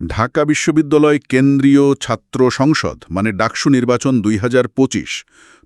ঢাকা বিশ্ববিদ্যালয় কেন্দ্রীয় ছাত্র সংসদ মানে ডাকসু নির্বাচন দুই হাজার পঁচিশ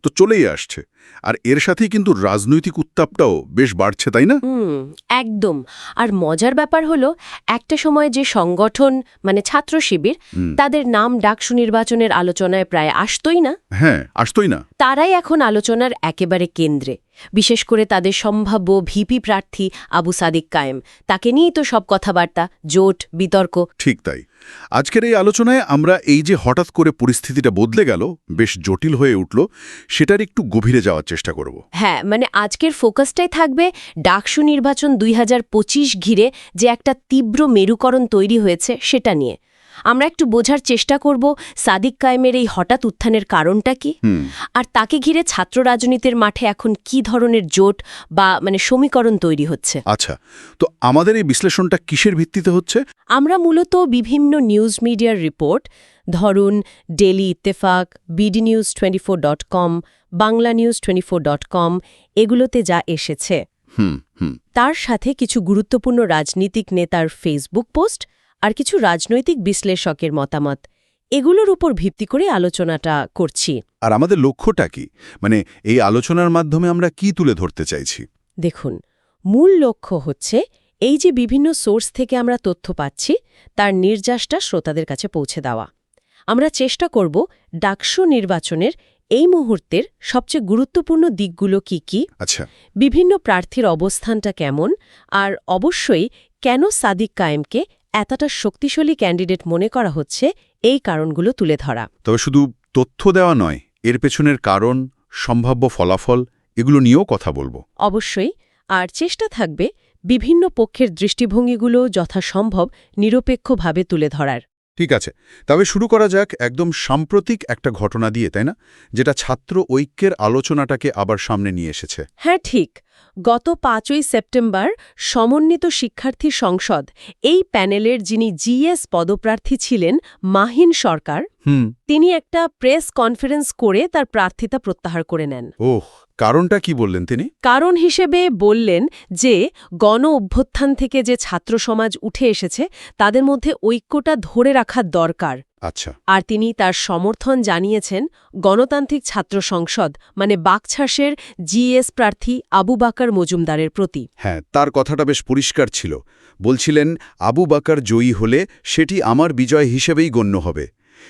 তো চলেই আসছে। আর এর সাথেই কিন্তু রাজনৈতিক উত্তাপটাও বেশ বাড়ছে তাই না? হুম একদম। আর মজার ব্যাপার হলো একটা সময় যে সংগঠন মানে ছাত্র শিবির তাদের নাম ডাকসু নির্বাচনের আলোচনায় প্রায় আসতই না। হ্যাঁ আসতোই না। তারাই এখন আলোচনার একেবারে কেন্দ্রে। বিশেষ করে তাদের সম্ভাব্য ভিপি প্রার্থী আবু সাদিক কায়েম। তাকে নিয়েই তো সব কথাবার্তা জোট বিতর্ক। ঠিক তাই। আজকের এই আলোচনায় আমরা এই যে হঠাৎ করে পরিস্থিতিটা বদলে গেল, বেশ জটিল হয়ে উঠল, সেটার একটু গভীরে যাওয়ার চেষ্টা করব। হ্যাঁ মানে আজকের ফোকাসটাই থাকবে ডাকসু নির্বাচন দুই হাজার পঁচিশ ঘিরে যে একটা তীব্র মেরুকরণ তৈরি হয়েছে সেটা নিয়ে। আমরা একটু বোঝার চেষ্টা করব সাদিক কায়েমের এই হঠাৎ উত্থানের কারণটা কি? আর তাকে ঘিরে ছাত্র রাজনীতির মাঠে এখন কি ধরনের জোট বা মানে সমীকরণ তৈরি হচ্ছে? আচ্ছা তো আমাদের এই বিশ্লেষণটা কিসের ভিত্তিতে হচ্ছে? আমরা মূলত বিভিন্ন নিউজ মিডিয়ার রিপোর্ট ধরুন daily Ittefaq BD news twenty dot com Bangla news twenty dot com এগুলোতে যা এসেছে। হুম হুম। তার সাথে কিছু গুরুত্বপূর্ণ রাজনীতিক নেতার ফেসবুক পোস্ট আর কিছু রাজনৈতিক বিশ্লেষকের মতামত। এগুলোর উপর ভিত্তি করে আলোচনাটা করছি। আর আমাদের লক্ষ্যটা কি? মানে এই আলোচনার মাধ্যমে আমরা কি তুলে ধরতে চাইছি? দেখুন মূল লক্ষ্য হচ্ছে এই যে বিভিন্ন সোর্স থেকে আমরা তথ্য পাচ্ছি তার নির্যাসটা শ্রোতাদের কাছে পৌঁছে দেওয়া। আমরা চেষ্টা করব ডাকসু নির্বাচনের এই মুহূর্তের সবচেয়ে গুরুত্বপূর্ণ দিকগুলো কি কি আচ্ছা। বিভিন্ন প্রার্থীর অবস্থানটা কেমন আর অবশ্যই কেন সাদিক কায়েমকে এতটা শক্তিশালী ক্যান্ডিডেট মনে করা হচ্ছে এই কারণগুলো তুলে ধরা। তবে শুধু তথ্য দেওয়া নয় এর পেছনের কারণ সম্ভাব্য ফলাফল এগুলো নিয়েও কথা বলব। অবশ্যই আর চেষ্টা থাকবে বিভিন্ন পক্ষের দৃষ্টিভঙ্গিগুলো যথাসম্ভব নিরপেক্ষভাবে তুলে ধরার। ঠিক আছে তবে শুরু করা যাক একদম সাম্প্রতিক একটা ঘটনা দিয়ে তাই না? যেটা ছাত্র ঐক্যের আলোচনাটাকে আবার সামনে নিয়ে এসেছে। হ্যাঁ ঠিক। গত পাঁচই সেপ্টেম্বর সমন্বিত শিক্ষার্থী সংসদ এই প্যানেলের যিনি জিএস পদপ্রার্থী ছিলেন মাহিন সরকার তিনি একটা প্রেস কনফারেন্স করে তার প্রার্থিতা প্রত্যাহার করে নেন। ওহ কারণটা কি বললেন তিনি? কারণ হিসেবে বললেন যে গণ অভ্যুত্থান থেকে যে ছাত্র সমাজ উঠে এসেছে তাদের মধ্যে ঐক্যটা ধরে রাখার দরকার। আচ্ছা। আর তিনি তার সমর্থন জানিয়েছেন গণতান্ত্রিক ছাত্র সংসদ মানে বাকছাসের জিএস প্রার্থী আবু বাকার মজুমদারের প্রতি। হ্যাঁ তার কথাটা বেশ পরিষ্কার ছিল। বলছিলেন আবু বাকার জয়ী হলে সেটি আমার বিজয় হিসেবেই গণ্য হবে।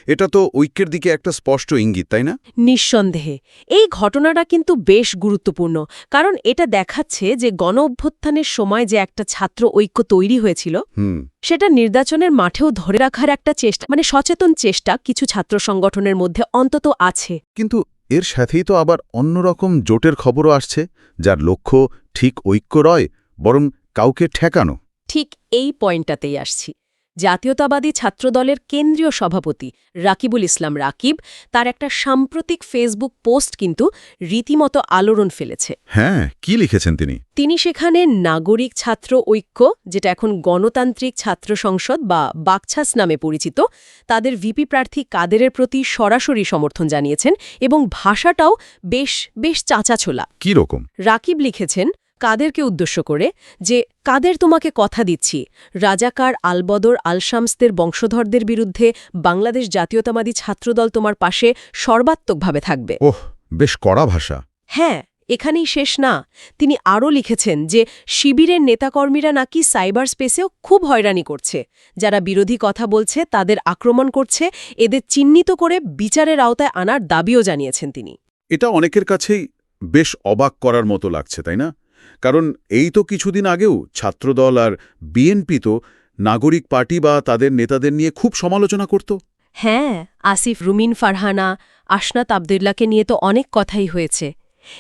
এটা তো ঐক্যের দিকে একটা স্পষ্ট ইঙ্গিত তাই না? নিঃসন্দেহে। এই ঘটনাটা কিন্তু বেশ গুরুত্বপূর্ণ কারণ এটা দেখাচ্ছে যে গণ অভ্যুত্থানের সময় যে একটা ছাত্র ঐক্য তৈরি হয়েছিল হুম। সেটা নির্বাচনের মাঠেও ধরে রাখার একটা চেষ্টা মানে সচেতন চেষ্টা কিছু ছাত্র সংগঠনের মধ্যে অন্তত আছে। কিন্তু এর সাথেই তো আবার অন্যরকম জোটের খবরও আসছে যার লক্ষ্য ঠিক ঐক্য রয় বরং কাউকে ঠেকানো। ঠিক এই পয়েন্টটাতেই আসছি। জাতীয়তাবাদী ছাত্রদলের কেন্দ্রীয় সভাপতি রাকিবুল ইসলাম রাকিব তার একটা সাম্প্রতিক ফেসবুক পোস্ট কিন্তু রীতিমতো আলোড়ন ফেলেছে। হ্যাঁ কি লিখেছেন তিনি? তিনি সেখানে নাগরিক ছাত্র ঐক্য যেটা এখন গণতান্ত্রিক ছাত্র সংসদ বা বাকছাস নামে পরিচিত তাদের ভিপি প্রার্থী কাদেরের প্রতি সরাসরি সমর্থন জানিয়েছেন এবং ভাষাটাও বেশ বেশ চাচাছোলা কি রকম? রাকিব লিখেছেন কাদেরকে উদ্দেশ্য করে যে কাদের তোমাকে কথা দিচ্ছি? রাজাকার আলবদর আলশামসদের বংশধরদের বিরুদ্ধে বাংলাদেশ জাতীয়তাবাদী ছাত্রদল তোমার পাশে সর্বাত্মকভাবে থাকবে। ওহ বেশ কড়া ভাষা। হ্যাঁ এখানেই শেষ না। তিনি আরও লিখেছেন যে শিবিরের নেতাকর্মীরা নাকি সাইবার স্পেসেও খুব হয়রানি করছে। যারা বিরোধী কথা বলছে তাদের আক্রমণ করছে এদের চিহ্নিত করে বিচারের আওতায় আনার দাবিও জানিয়েছেন তিনি। এটা অনেকের কাছেই বেশ অবাক করার মতো লাগছে তাই না? কারণ এই তো কিছুদিন আগেও ছাত্রদল আর বিএনপি তো নাগরিক পার্টি বা তাদের নেতাদের নিয়ে খুব সমালোচনা করত। হ্যাঁ আসিফ রুমিন ফারহানা আশনাত আবদুল্লাকে নিয়ে তো অনেক কথাই হয়েছে।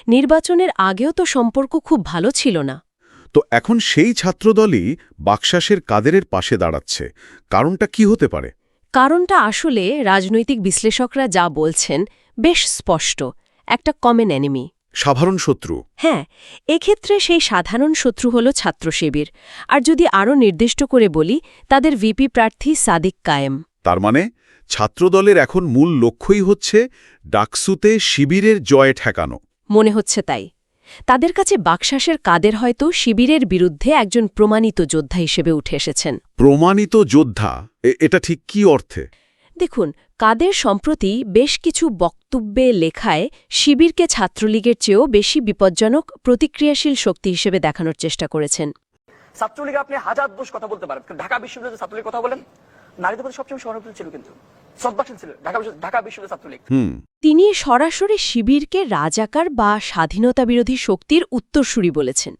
নির্বাচনের আগেও তো সম্পর্ক খুব ভালো ছিল না। তো এখন সেই ছাত্রদলই বাকশাসের কাদেরের পাশে দাঁড়াচ্ছে। কারণটা কি হতে পারে? কারণটা আসলে রাজনৈতিক বিশ্লেষকরা যা বলছেন বেশ স্পষ্ট। একটা কমেন এনিমি সাধারণ শত্রু। হ্যাঁ এক্ষেত্রে সেই সাধারণ শত্রু হল ছাত্র শিবির আর যদি আরও নির্দিষ্ট করে বলি তাদের ভিপি প্রার্থী সাদিক কায়েম। তার মানে ছাত্রদলের এখন মূল লক্ষ্যই হচ্ছে ডাকসুতে শিবিরের জয় ঠেকানো। মনে হচ্ছে তাই। তাদের কাছে বাকশাসের কাদের হয়তো শিবিরের বিরুদ্ধে একজন প্রমাণিত যোদ্ধা হিসেবে উঠে এসেছেন। প্রমাণিত যোদ্ধা এটা ঠিক কি অর্থে? দেখুন কাদের সম্প্রতি বেশ কিছু বক্তব্যে লেখায় শিবিরকে ছাত্রলীগের চেয়েও বেশি বিপজ্জনক প্রতিক্রিয়াশীল শক্তি হিসেবে দেখানোর চেষ্টা করেছেন। ছাত্রলীগে আপনি হাজার দোষ কথা বলতে পারেন। ঢাকা বিশ্ববিদ্যালয়ে ছাত্রলীগ কথা বলেন নারীদের প্রতি সবসময় সহানুভূতি ছিল কিন্তু তিনি সরাসরি শিবিরকে রাজাকার বা স্বাধীনতা বিরোধী শক্তির উত্তরসূরি বলেছেন।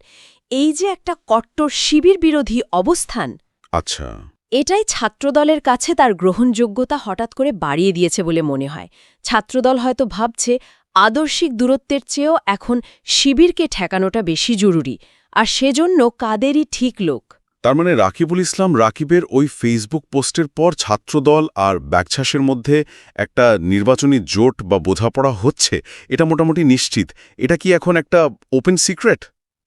এই যে একটা কট্টর শিবির বিরোধী অবস্থান। আচ্ছা। এটাই ছাত্রদলের কাছে তার গ্রহণযোগ্যতা হঠাৎ করে বাড়িয়ে দিয়েছে বলে মনে হয়। ছাত্রদল হয়তো ভাবছে আদর্শিক দূরত্বের চেয়েও এখন শিবিরকে ঠেকানোটা বেশি জরুরি। আর সেজন্য কাদেরই ঠিক লোক? তার মানে রাকিবুল ইসলাম রাকিবের ওই ফেসবুক পোস্টের পর ছাত্রদল আর ব্যাকছাসের মধ্যে একটা নির্বাচনী জোট বা বোঝাপড়া হচ্ছে এটা মোটামুটি নিশ্চিত। এটা কি এখন একটা ওপেন সিক্রেট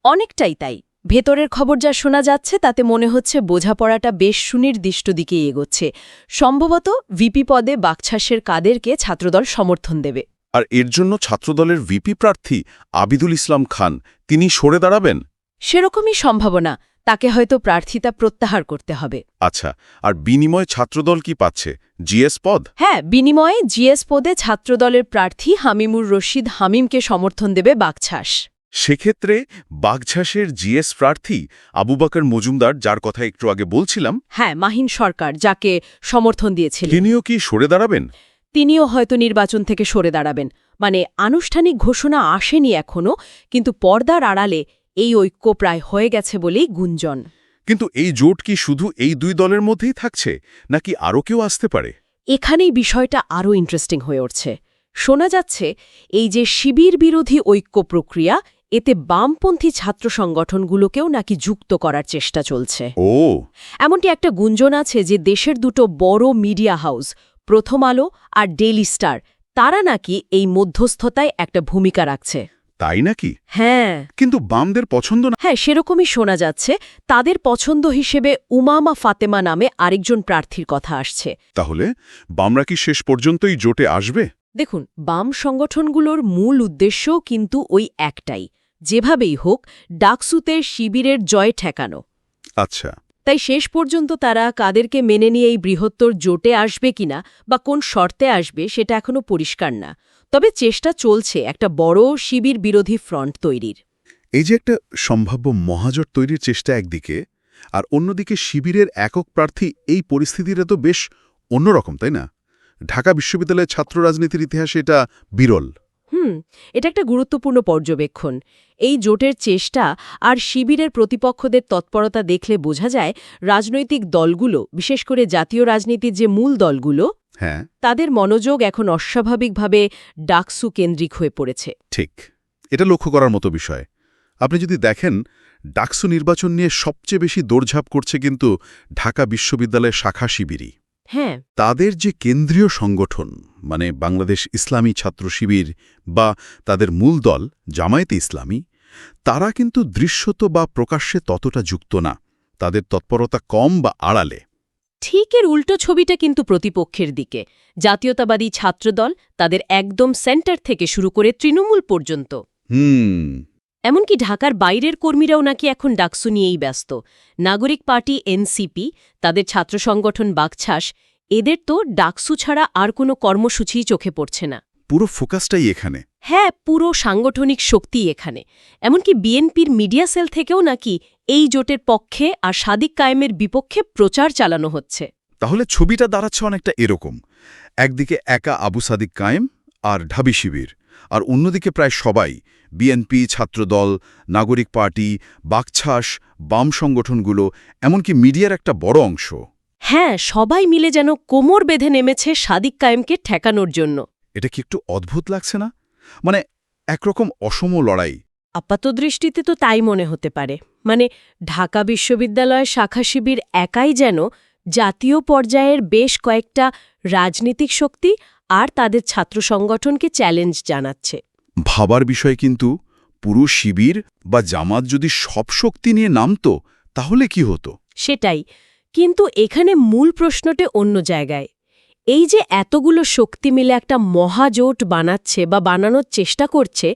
অনেকটাই তাই। ভেতরের খবর যা শোনা যাচ্ছে তাতে মনে হচ্ছে বোঝাপড়াটা বেশ সুনির্দিষ্ট দিকে এগোচ্ছে। সম্ভবত ভিপি পদে বাকছাসের কাদেরকে ছাত্রদল সমর্থন দেবে। আর এর জন্য ছাত্রদলের ভিপি প্রার্থী আবিদুল ইসলাম খান তিনি সরে দাঁড়াবেন? সেরকমই সম্ভাবনা তাকে হয়তো প্রার্থিতা প্রত্যাহার করতে হবে। আচ্ছা আর বিনিময়ে ছাত্রদল কি পাচ্ছে? জিএস পদ? হ্যাঁ বিনিময়ে জিএস পদে ছাত্রদলের প্রার্থী হামিমুর রশিদ হামিমকে সমর্থন দেবে বাকছাস। সেক্ষেত্রে বাগঝাসের জিএস প্রার্থী আবু বাকর মজুমদার যার কথা একটু আগে বলছিলাম হ্যাঁ মাহিন সরকার যাকে সমর্থন দিয়েছিলেন। তিনিও কি সরে দাঁড়াবেন? তিনিও হয়তো নির্বাচন থেকে সরে দাঁড়াবেন। মানে আনুষ্ঠানিক ঘোষণা আসেনি এখনও কিন্তু পর্দার আড়ালে এই ঐক্য প্রায় হয়ে গেছে বলেই গুঞ্জন। কিন্তু এই জোট কি শুধু এই দুই দলের মধ্যেই থাকছে নাকি আরও কেউ আসতে পারে? এখানেই বিষয়টা আরও ইন্টারেস্টিং হয়ে উঠছে। শোনা যাচ্ছে এই যে শিবির বিরোধী ঐক্য প্রক্রিয়া এতে বামপন্থী ছাত্র সংগঠনগুলোকেও নাকি যুক্ত করার চেষ্টা চলছে। ও। এমনটি একটা গুঞ্জন আছে যে দেশের দুটো বড় মিডিয়া হাউস প্রথম আলো আর ডেইলি স্টার তারা নাকি এই মধ্যস্থতায় একটা ভূমিকা রাখছে। তাই নাকি? হ্যাঁ। কিন্তু বামদের পছন্দ না হ্যাঁ সেরকমই শোনা যাচ্ছে। তাদের পছন্দ হিসেবে উমামা ফাতেমা নামে আরেকজন প্রার্থীর কথা আসছে। তাহলে বামরা কি শেষ পর্যন্তই জোটে আসবে? দেখুন বাম সংগঠনগুলোর মূল উদ্দেশ্যও কিন্তু ওই একটাই। যেভাবেই হোক ডাকসুতে শিবিরের জয় ঠেকানো। আচ্ছা। তাই শেষ পর্যন্ত তারা কাদেরকে মেনে নিয়ে এই বৃহত্তর জোটে আসবে কিনা বা কোন শর্তে আসবে সেটা এখনও পরিষ্কার না। তবে চেষ্টা চলছে একটা বড় শিবির বিরোধী ফ্রন্ট তৈরির। এই যে একটা সম্ভাব্য মহাজোট তৈরির চেষ্টা একদিকে আর অন্যদিকে শিবিরের একক প্রার্থী এই পরিস্থিতিটা তো বেশ অন্যরকম তাই না? ঢাকা বিশ্ববিদ্যালয়ের ছাত্র রাজনীতির ইতিহাসে এটা বিরল। হুম এটা একটা গুরুত্বপূর্ণ পর্যবেক্ষণ। এই জোটের চেষ্টা আর শিবিরের প্রতিপক্ষদের তৎপরতা দেখলে বোঝা যায় রাজনৈতিক দলগুলো বিশেষ করে জাতীয় রাজনীতির যে মূল দলগুলো হ্যাঁ। তাদের মনোযোগ এখন অস্বাভাবিকভাবে ডাকসু কেন্দ্রিক হয়ে পড়েছে। ঠিক। এটা লক্ষ্য করার মতো বিষয়। আপনি যদি দেখেন ডাকসু নির্বাচন নিয়ে সবচেয়ে বেশি দৌড়ঝাঁপ করছে কিন্তু ঢাকা বিশ্ববিদ্যালয়ের শাখা শিবিরই। হ্যাঁ। তাদের যে কেন্দ্রীয় সংগঠন মানে বাংলাদেশ ইসলামী ছাত্র শিবির বা তাদের মূল দল জামায়াতে ইসলামী তারা কিন্তু দৃশ্যত বা প্রকাশ্যে ততটা যুক্ত না। তাদের তৎপরতা কম বা আড়ালে। ঠিক এর উল্টো ছবিটা কিন্তু প্রতিপক্ষের দিকে। জাতীয়তাবাদী ছাত্রদল তাদের একদম সেন্টার থেকে শুরু করে তৃণমূল পর্যন্ত। হুম। এমনকি ঢাকার বাইরের কর্মীরাও নাকি এখন ডাকসু নিয়েই ব্যস্ত। নাগরিক পার্টি এনসিপি তাদের ছাত্র সংগঠন বাকছাস এদের তো ডাকসু ছাড়া আর কোনো কর্মসূচিই চোখে পড়ছে না। পুরো ফোকাসটাই এখানে। হ্যাঁ পুরো সাংগঠনিক শক্তি এখানে। এমনকি বিএনপির মিডিয়া সেল থেকেও নাকি এই জোটের পক্ষে আর সাদিক কায়েমের বিপক্ষে প্রচার চালানো হচ্ছে। তাহলে ছবিটা দাঁড়াচ্ছে অনেকটা এরকম। একদিকে একা আবু সাদিক কায়েম আর ঢাবি শিবির। আর অন্যদিকে প্রায় সবাই বিএনপি ছাত্রদল নাগরিক পার্টি বাকছাস বাম সংগঠনগুলো এমনকি মিডিয়ার একটা বড় অংশ। হ্যাঁ সবাই মিলে যেন কোমর বেঁধে নেমেছে সাদিক কায়েমকে ঠেকানোর জন্য। এটা কি একটু অদ্ভুত লাগছে না? মানে একরকম অসম লড়াই। আপাতদৃষ্টিতে তো তাই মনে হতে পারে। মানে ঢাকা বিশ্ববিদ্যালয় শাখা শিবির একাই যেন জাতীয় পর্যায়ের বেশ কয়েকটা রাজনৈতিক শক্তি আর তাদের ছাত্র সংগঠনকে চ্যালেঞ্জ জানাচ্ছে। ভাবার বিষয় কিন্তু পুরো শিবির বা জামাত যদি সব শক্তি নিয়ে নামত তাহলে কি হতো? সেটাই। কিন্তু এখানে মূল প্রশ্নটি অন্য জায়গায়। এই যে এতগুলো শক্তি মিলে একটা মহাজোট বানাচ্ছে বা বানানোর চেষ্টা করছে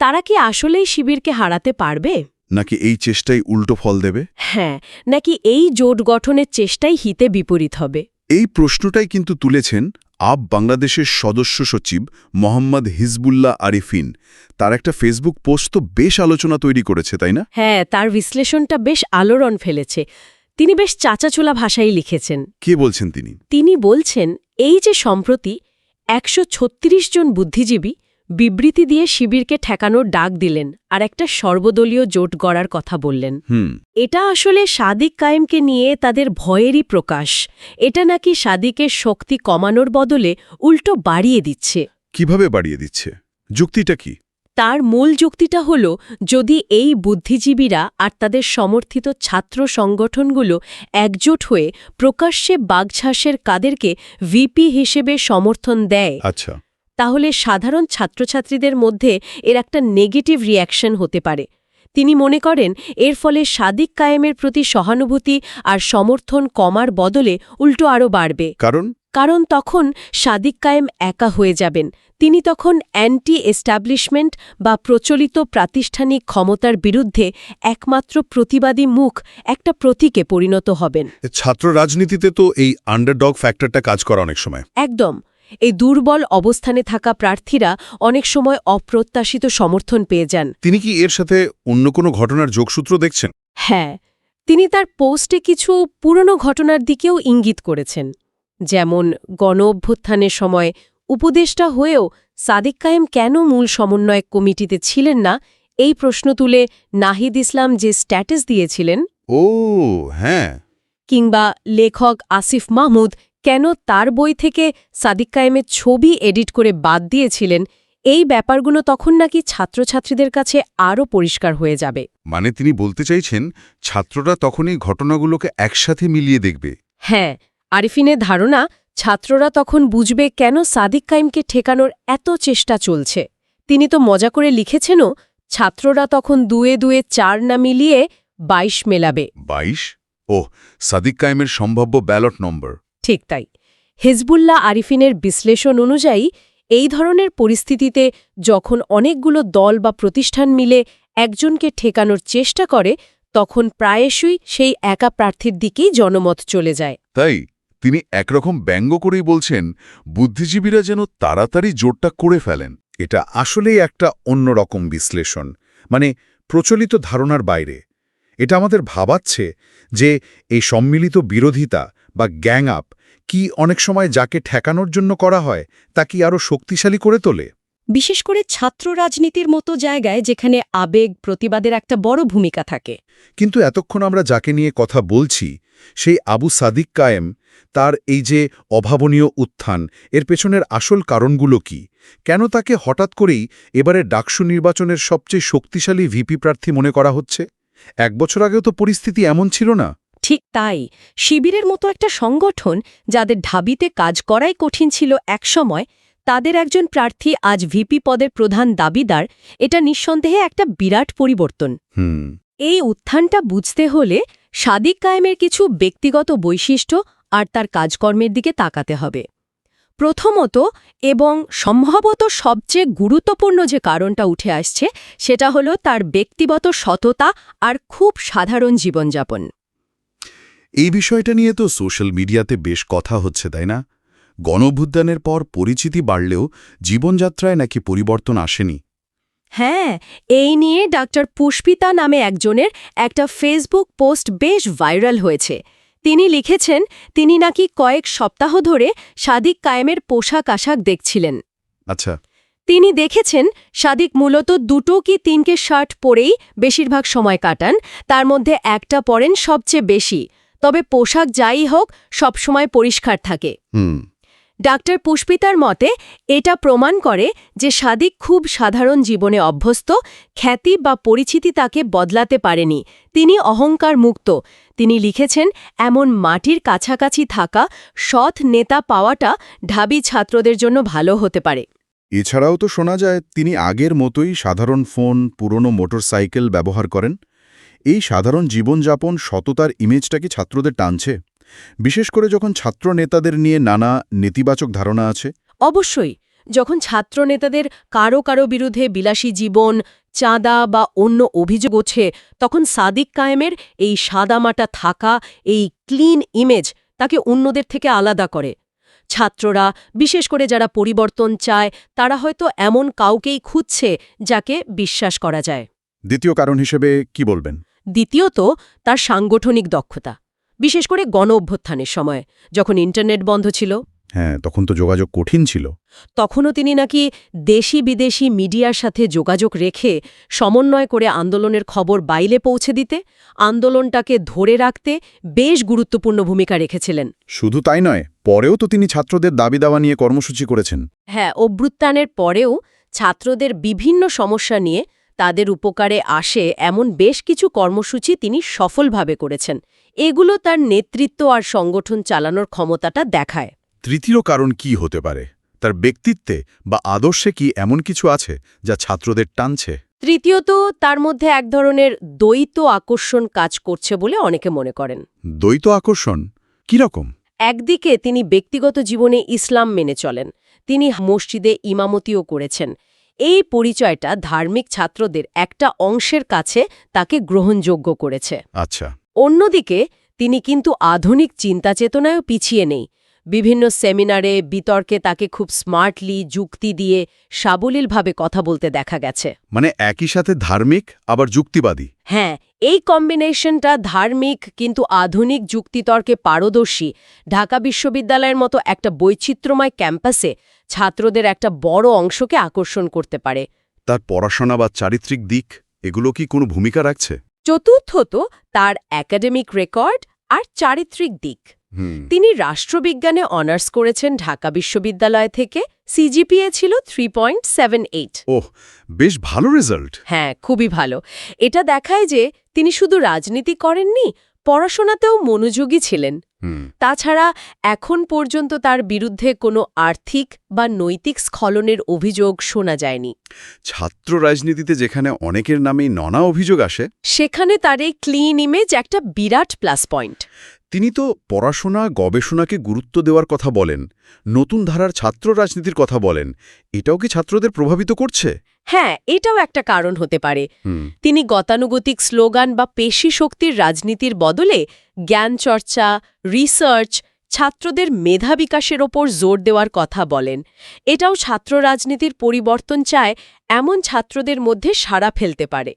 তারা কি আসলেই শিবিরকে হারাতে পারবে? নাকি এই চেষ্টাই উল্টো ফল দেবে? হ্যাঁ নাকি এই জোট গঠনের চেষ্টাই হিতে বিপরীত হবে? এই প্রশ্নটাই কিন্তু তুলেছেন আব বাংলাদেশের সদস্য সচিব মোহাম্মদ হিজবুল্লাহ আরিফিন। তার একটা ফেসবুক পোস্ট তো বেশ আলোচনা তৈরি করেছে তাই না? হ্যাঁ তার বিশ্লেষণটা বেশ আলোড়ন ফেলেছে। তিনি বেশ চাচাচোলা ভাষায় লিখেছেন। কে বলছেন তিনি? তিনি বলছেন এই যে সম্প্রতি একশ ছত্রিশ জন বুদ্ধিজীবী বিবৃতি দিয়ে শিবিরকে ঠেকানোর ডাক দিলেন আর একটা সর্বদলীয় জোট গড়ার কথা বললেন। হুম। এটা আসলে সাদিক কায়েমকে নিয়ে তাদের ভয়েরই প্রকাশ। এটা নাকি সাদিকের শক্তি কমানোর বদলে উল্টো বাড়িয়ে দিচ্ছে। কীভাবে বাড়িয়ে দিচ্ছে? যুক্তিটা কি? তার মূল যুক্তিটা হল যদি এই বুদ্ধিজীবীরা আর তাদের সমর্থিত ছাত্র সংগঠনগুলো একজোট হয়ে প্রকাশ্যে বাগঝাসের কাদেরকে ভিপি হিসেবে সমর্থন দেয় আচ্ছা। তাহলে সাধারণ ছাত্রছাত্রীদের মধ্যে এর একটা নেগেটিভ রিয়াকশন হতে পারে। তিনি মনে করেন এর ফলে সাদিক কায়েমের প্রতি সহানুভূতি আর সমর্থন কমার বদলে উল্টো আরও বাড়বে। কারণ? কারণ তখন সাদিক কায়েম একা হয়ে যাবেন। তিনি তখন অ্যান্টি এস্টাবলিশমেন্ট বা প্রচলিত প্রাতিষ্ঠানিক ক্ষমতার বিরুদ্ধে একমাত্র প্রতিবাদী মুখ একটা প্রতীকে পরিণত হবেন। ছাত্র রাজনীতিতে তো এই আন্ডারডগ ফ্যাক্টরটা কাজ করা অনেক সময়। একদম। এই দুর্বল অবস্থানে থাকা প্রার্থীরা অনেক সময় অপ্রত্যাশিত সমর্থন পেয়ে যান। তিনি কি এর সাথে অন্য কোনো ঘটনার যোগসূত্র দেখছেন? হ্যাঁ। তিনি তার পোস্টে কিছু পুরনো ঘটনার দিকেও ইঙ্গিত করেছেন। যেমন গণ অভ্যুত্থানের সময় উপদেষ্টা হয়েও সাদিক কায়েম কেন মূল সমন্বয়ক কমিটিতে ছিলেন না এই প্রশ্ন তুলে নাহিদ ইসলাম যে স্ট্যাটাস দিয়েছিলেন ও হ্যাঁ। কিংবা লেখক আসিফ মাহমুদ কেন তার বই থেকে সাদিক কায়েমের ছবি এডিট করে বাদ দিয়েছিলেন এই ব্যাপারগুলো তখন নাকি ছাত্রছাত্রীদের কাছে আরও পরিষ্কার হয়ে যাবে। মানে তিনি বলতে চাইছেন ছাত্ররা তখনই ঘটনাগুলোকে একসাথে মিলিয়ে দেখবে। হ্যাঁ আরিফিনের ধারণা ছাত্ররা তখন বুঝবে কেন সাদিক কাইমকে ঠেকানোর এত চেষ্টা চলছে। তিনি তো মজা করে লিখেছেনও ছাত্ররা তখন দুয়ে দুয়ে চার না মিলিয়ে বাইশ মেলাবে। বাইশ? ও সাদিক কাইমের সম্ভাব্য ব্যালট নম্বর। ঠিক তাই। হেজবুল্লাহ আরিফিনের বিশ্লেষণ অনুযায়ী এই ধরনের পরিস্থিতিতে যখন অনেকগুলো দল বা প্রতিষ্ঠান মিলে একজনকে ঠেকানোর চেষ্টা করে তখন প্রায়শই সেই একা প্রার্থীর দিকেই জনমত চলে যায়। তাই? তিনি একরকম ব্যঙ্গ করেই বলছেন বুদ্ধিজীবীরা যেন তাড়াতাড়ি জোরটা করে ফেলেন। এটা আসলেই একটা অন্যরকম বিশ্লেষণ মানে প্রচলিত ধারণার বাইরে। এটা আমাদের ভাবাচ্ছে যে এই সম্মিলিত বিরোধিতা বা গ্যাং আপ কি অনেক সময় যাকে ঠেকানোর জন্য করা হয় তা কি আরও শক্তিশালী করে তোলে? বিশেষ করে ছাত্র রাজনীতির মতো জায়গায় যেখানে আবেগ প্রতিবাদের একটা বড় ভূমিকা থাকে। কিন্তু এতক্ষণ আমরা যাকে নিয়ে কথা বলছি সেই আবু সাদিক কায়েম তার এই যে অভাবনীয় উত্থান এর পেছনের আসল কারণগুলো কি? কেন তাকে হঠাৎ করেই এবারে ডাকসু নির্বাচনের সবচেয়ে শক্তিশালী ভিপি প্রার্থী মনে করা হচ্ছে? এক বছর আগেও তো পরিস্থিতি এমন ছিল না। ঠিক তাই। শিবিরের মতো একটা সংগঠন যাদের ঢাবিতে কাজ করাই কঠিন ছিল একসময় তাদের একজন প্রার্থী আজ ভিপি পদের প্রধান দাবিদার এটা নিঃসন্দেহে একটা বিরাট পরিবর্তন। হুম। এই উত্থানটা বুঝতে হলে সাদিক কায়েমের কিছু ব্যক্তিগত বৈশিষ্ট্য আর তার কাজকর্মের দিকে তাকাতে হবে। প্রথমত এবং সম্ভবত সবচেয়ে গুরুত্বপূর্ণ যে কারণটা উঠে আসছে, সেটা হলো তার ব্যক্তিগত সততা আর খুব সাধারণ জীবনযাপন। এই বিষয়টা নিয়ে তো সোশ্যাল মিডিয়াতে বেশ কথা হচ্ছে, তাই না? গণভুদ্যানের পর পরিচিতি বাড়লেও জীবনযাত্রায় নাকি পরিবর্তন আসেনি। হ্যাঁ এই নিয়ে ডাক্তার পুষ্পিতা নামে একজনের একটা ফেসবুক পোস্ট বেশ ভাইরাল হয়েছে। তিনি লিখেছেন তিনি নাকি কয়েক সপ্তাহ ধরে সাদিক কায়েমের পোশাক আশাক দেখছিলেন। আচ্ছা। তিনি দেখেছেন সাদিক মূলত দুটো কি তিনকে শার্ট পরেই বেশিরভাগ সময় কাটান তার মধ্যে একটা পরেন সবচেয়ে বেশি। তবে পোশাক যাই হোক সবসময় পরিষ্কার থাকে। হুম। ডাক্তার পুষ্পিতার মতে, এটা প্রমাণ করে যে সাদিক খুব সাধারণ জীবনে অভ্যস্ত, খ্যাতি বা পরিচিতি তাকে বদলাতে পারেনি। তিনি অহংকার মুক্ত। তিনি লিখেছেন, এমন মাটির কাছাকাছি থাকা সৎ নেতা পাওয়াটা ঢাবি ছাত্রদের জন্য ভালো হতে পারে। এছাড়াও তো শোনা যায়, তিনি আগের মতোই সাধারণ ফোন, পুরনো মোটরসাইকেল ব্যবহার করেন। এই সাধারণ জীবনযাপন সততার ইমেজটা কি ছাত্রদের টানছে? বিশেষ করে যখন ছাত্র নেতাদের নিয়ে নানা নেতিবাচক ধারণা আছে? অবশ্যই। যখন ছাত্রনেতাদের কারও কারও বিরুদ্ধে বিলাসী জীবন চাঁদা বা অন্য অভিযোগ ওঠে তখন সাদিক কায়েমের এই সাদামাটা থাকা এই ক্লিন ইমেজ তাকে অন্যদের থেকে আলাদা করে। ছাত্ররা বিশেষ করে যারা পরিবর্তন চায় তারা হয়তো এমন কাউকেই খুঁজছে যাকে বিশ্বাস করা যায়। দ্বিতীয় কারণ হিসেবে কি বলবেন? দ্বিতীয়ত তার সাংগঠনিক দক্ষতা। বিশেষ করে গণ অভ্যুত্থানের সময় যখন ইন্টারনেট বন্ধ ছিল। হ্যাঁ তখন তো যোগাযোগ কঠিন ছিল। তখনও তিনি নাকি দেশি বিদেশি মিডিয়ার সাথে যোগাযোগ রেখে সমন্বয় করে আন্দোলনের খবর বাইলে পৌঁছে দিতে আন্দোলনটাকে ধরে রাখতে বেশ গুরুত্বপূর্ণ ভূমিকা রেখেছিলেন। শুধু তাই নয় পরেও তো তিনি ছাত্রদের দাবি দাওয়া নিয়ে কর্মসূচি করেছেন। হ্যাঁ অভ্যুত্থানের পরেও ছাত্রদের বিভিন্ন সমস্যা নিয়ে তাদের উপকারে আসে এমন বেশ কিছু কর্মসূচি তিনি সফলভাবে করেছেন। এগুলো তার নেতৃত্ব আর সংগঠন চালানোর ক্ষমতাটা দেখায়। তৃতীয় কারণ কি হতে পারে? তার ব্যক্তিত্বে বা আদর্শে কি এমন কিছু আছে যা ছাত্রদের টানছে? তৃতীয়ত তার মধ্যে এক ধরনের দ্বৈত আকর্ষণ কাজ করছে বলে অনেকে মনে করেন। দ্বৈত আকর্ষণ? কীরকম একদিকে তিনি ব্যক্তিগত জীবনে ইসলাম মেনে চলেন তিনি মসজিদে ইমামতিও করেছেন। এই পরিচয়টা ধার্মিক ছাত্রদের একটা অংশের কাছে তাকে গ্রহণযোগ্য করেছে। আচ্ছা। অন্যদিকে তিনি কিন্তু আধুনিক চিন্তা চেতনায়ও পিছিয়ে নেই। বিভিন্ন সেমিনারে বিতর্কে তাকে খুব স্মার্টলি যুক্তি দিয়ে সাবলীলভাবে কথা বলতে দেখা গেছে। মানে একই সাথে ধার্মিক আবার যুক্তিবাদী? হ্যাঁ এই কম্বিনেশনটা ধার্মিক কিন্তু আধুনিক যুক্তিতর্কে পারদর্শী। ঢাকা বিশ্ববিদ্যালয়ের মতো একটা বৈচিত্র্যময় ক্যাম্পাসে ছাত্রদের একটা বড় অংশকে আকর্ষণ করতে পারে। তার পড়াশোনা বা চারিত্রিক দিক এগুলো কি কোনো ভূমিকা রাখছে? চতুর্থত তার একাডেমিক রেকর্ড আর চারিত্রিক দিক। তিনি রাষ্ট্রবিজ্ঞানে অনার্স করেছেন ঢাকা বিশ্ববিদ্যালয় থেকে সিজিপিএ ছিল থ্রি পয়েন্ট সেভেন এইট ওহ বেশ ভালো রেজাল্ট হ্যাঁ খুবই ভালো। এটা দেখায় যে তিনি শুধু রাজনীতি করেননি পড়াশোনাতেও মনোযোগী ছিলেন। তাছাড়া এখন পর্যন্ত তার বিরুদ্ধে কোনো আর্থিক বা নৈতিক স্খলনের অভিযোগ শোনা যায়নি। ছাত্র রাজনীতিতে যেখানে অনেকের নামে ননা অভিযোগ আসে সেখানে তার এই ক্লিন ইমেজ একটা বিরাট প্লাস পয়েন্ট। তিনি তো পড়াশোনা গবেষণাকে গুরুত্ব দেওয়ার কথা বলেন নতুন ধারার ছাত্র রাজনীতির কথা বলেন এটাও কি ছাত্রদের প্রভাবিত করছে? হ্যাঁ এটাও একটা কারণ হতে পারে। তিনি গতানুগতিক স্লোগান বা পেশি শক্তির রাজনীতির বদলে জ্ঞান চর্চা রিসার্চ ছাত্রদের মেধা বিকাশের ওপর জোর দেওয়ার কথা বলেন। এটাও ছাত্র রাজনীতির পরিবর্তন চায় এমন ছাত্রদের মধ্যে সাড়া ফেলতে পারে।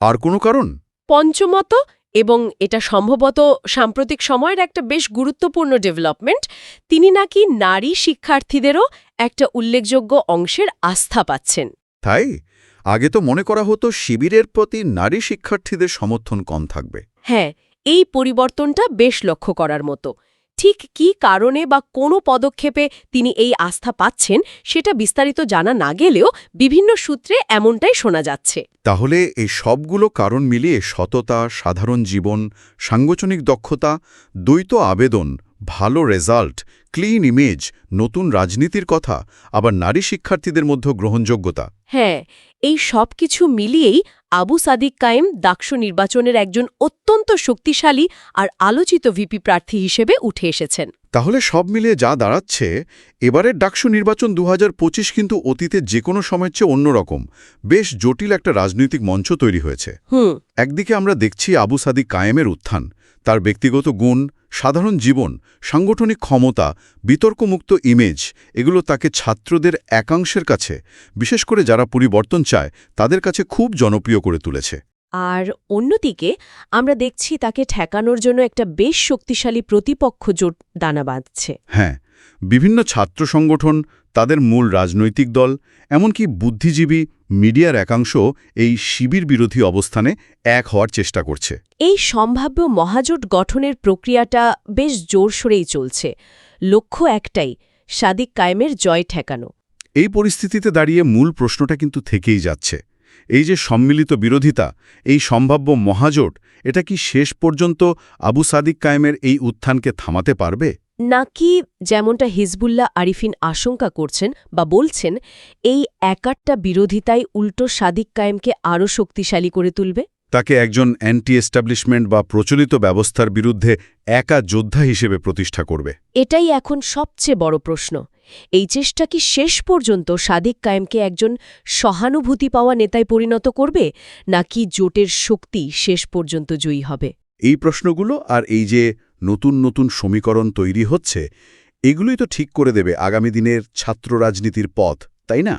আর কোনো কারণ? পঞ্চমত এবং এটা সম্ভবত সাম্প্রতিক সময়ের একটা বেশ গুরুত্বপূর্ণ ডেভেলপমেন্ট তিনি নাকি নারী শিক্ষার্থীদেরও একটা উল্লেখযোগ্য অংশের আস্থা পাচ্ছেন। তাই? আগে তো মনে করা হতো শিবিরের প্রতি নারী শিক্ষার্থীদের সমর্থন কম থাকবে। হ্যাঁ এই পরিবর্তনটা বেশ লক্ষ্য করার মতো। ঠিক কি কারণে বা কোনো পদক্ষেপে তিনি এই আস্থা পাচ্ছেন সেটা বিস্তারিত জানা না গেলেও বিভিন্ন সূত্রে এমনটাই শোনা যাচ্ছে। তাহলে এই সবগুলো কারণ মিলিয়ে সততা সাধারণ জীবন সাংগঠনিক দক্ষতা দ্বৈত আবেদন ভালো রেজাল্ট ক্লিন ইমেজ নতুন রাজনীতির কথা আবার নারী শিক্ষার্থীদের মধ্যে গ্রহণযোগ্যতা। হ্যাঁ এই সব কিছু মিলিয়েই আবু সাদিক কায়েম দাক্ষ নির্বাচনের একজন অত্যন্ত শক্তিশালী আর আলোচিত ভিপি প্রার্থী হিসেবে উঠে এসেছেন। তাহলে সব মিলিয়ে যা দাঁড়াচ্ছে এবারের ডাকসু নির্বাচন দু হাজার পঁচিশ কিন্তু অতীতে যে কোনো সময়ের চেয়ে অন্যরকম। বেশ জটিল একটা রাজনৈতিক মঞ্চ তৈরি হয়েছে। হুম। একদিকে আমরা দেখছি আবু সাদিক কায়েমের উত্থান তার ব্যক্তিগত গুণ সাধারণ জীবন সাংগঠনিক ক্ষমতা বিতর্কমুক্ত ইমেজ এগুলো তাকে ছাত্রদের একাংশের কাছে বিশেষ করে যারা পরিবর্তন চায় তাদের কাছে খুব জনপ্রিয় করে তুলেছে। আর অন্যদিকে আমরা দেখছি তাকে ঠেকানোর জন্য একটা বেশ শক্তিশালী প্রতিপক্ষ জোট দানা বাঁধছে। হ্যাঁ বিভিন্ন ছাত্র সংগঠন তাদের মূল রাজনৈতিক দল এমনকি বুদ্ধিজীবী মিডিয়ার একাংশ এই শিবির বিরোধী অবস্থানে এক হওয়ার চেষ্টা করছে। এই সম্ভাব্য মহাজোট গঠনের প্রক্রিয়াটা বেশ জোরসোরেই চলছে। লক্ষ্য একটাই সাদিক কায়েমের জয় ঠেকানো। এই পরিস্থিতিতে দাঁড়িয়ে মূল প্রশ্নটা কিন্তু থেকেই যাচ্ছে। এই যে সম্মিলিত বিরোধিতা এই সম্ভাব্য মহাজোট এটা কি শেষ পর্যন্ত আবু সাদিক কায়েমের এই উত্থানকে থামাতে পারবে? নাকি যেমনটা হিজবুল্লাহ আরিফিন আশঙ্কা করছেন বা বলছেন এই একাট্টা বিরোধিতাই উল্টো সাদিক কায়েমকে আরও শক্তিশালী করে তুলবে? তাকে একজন অ্যান্টি এস্টাবলিশমেন্ট বা প্রচলিত ব্যবস্থার বিরুদ্ধে একা যোদ্ধা হিসেবে প্রতিষ্ঠা করবে। এটাই এখন সবচেয়ে বড় প্রশ্ন। এই চেষ্টা কি শেষ পর্যন্ত সাদিক কায়েমকে একজন সহানুভূতি পাওয়া নেতায় পরিণত করবে নাকি জোটের শক্তি শেষ পর্যন্ত জয়ী হবে? এই প্রশ্নগুলো আর এই যে নতুন নতুন সমীকরণ তৈরি হচ্ছে এগুলোই তো ঠিক করে দেবে আগামী দিনের ছাত্র রাজনীতির পথ তাই না?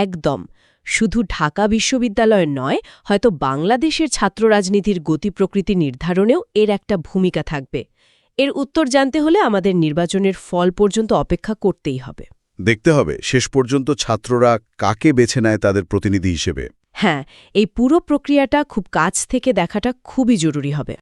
একদম। শুধু ঢাকা বিশ্ববিদ্যালয়ের নয় হয়তো বাংলাদেশের ছাত্র রাজনীতির গতি প্রকৃতি নির্ধারণেও এর একটা ভূমিকা থাকবে। এর উত্তর জানতে হলে আমাদের নির্বাচনের ফল পর্যন্ত অপেক্ষা করতেই হবে। দেখতে হবে শেষ পর্যন্ত ছাত্ররা কাকে বেছে নেয় তাদের প্রতিনিধি হিসেবে। হ্যাঁ এই পুরো প্রক্রিয়াটা খুব কাছ থেকে দেখাটা খুবই জরুরি হবে।